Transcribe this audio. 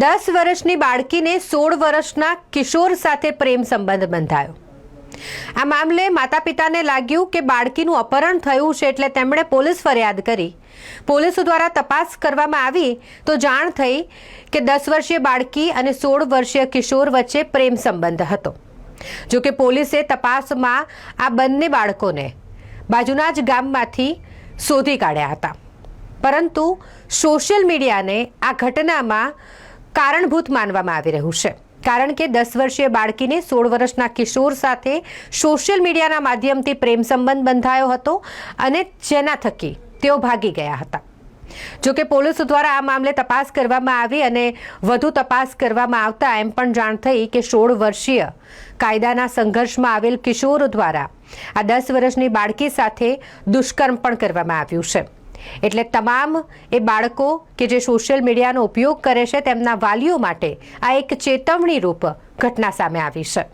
દસ વર્ષની બાળકીને સોળ વર્ષના કિશોર સાથે પ્રેમ સંબંધ બંધાયો. આ મામલે માતા પિતાને લાગ્યું કે બાળકીનું અપહરણ થયું છે એટલે તેમણે પોલીસ ફરિયાદ કરી. પોલીસ દ્વારા તપાસ કરવામાં આવી તો જાણ થઈ કે દસ વર્ષીય બાળકી અને સોળ વર્ષીય કિશોર વચ્ચે પ્રેમ સંબંધ હતો. જો કે પોલીસે તપાસમાં આ બંને બાળકોને બાજુના જ ગામમાંથી શોધી કાઢ્યા હતા. પરંતુ સોશિયલ મીડિયાને આ ઘટનામાં કારણભૂત માનવામાં આવી રહ્યું છે. કારણ કે દસ વર્ષીય બાળકીને સોળ વર્ષના કિશોર સાથે સોશિયલ મીડિયાના માધ્યમથી પ્રેમ સંબંધ બંધાયો હતો અને જેના થકી તેઓ ભાગી ગયા હતા. જો કે પોલીસ દ્વારા આ મામલે તપાસ કરવામાં આવી અને વધુ તપાસ કરવામાં આવતા એમ પણ જાણ થઈ કે સોળ વર્ષીય કાયદાના સંઘર્ષમાં આવેલ કિશોર દ્વારા આ દસ વર્ષની બાળકી સાથે દુષ્કર્મ પણ કરવામાં આવ્યું છે. એટલે તમામ એ બાળકો કે જે સોશિયલ મીડિયાનો ઉપયોગ કરે છે તેમના વાલીઓ માટે આ એક ચેતવણી રૂપ ઘટના સામે આવી છે.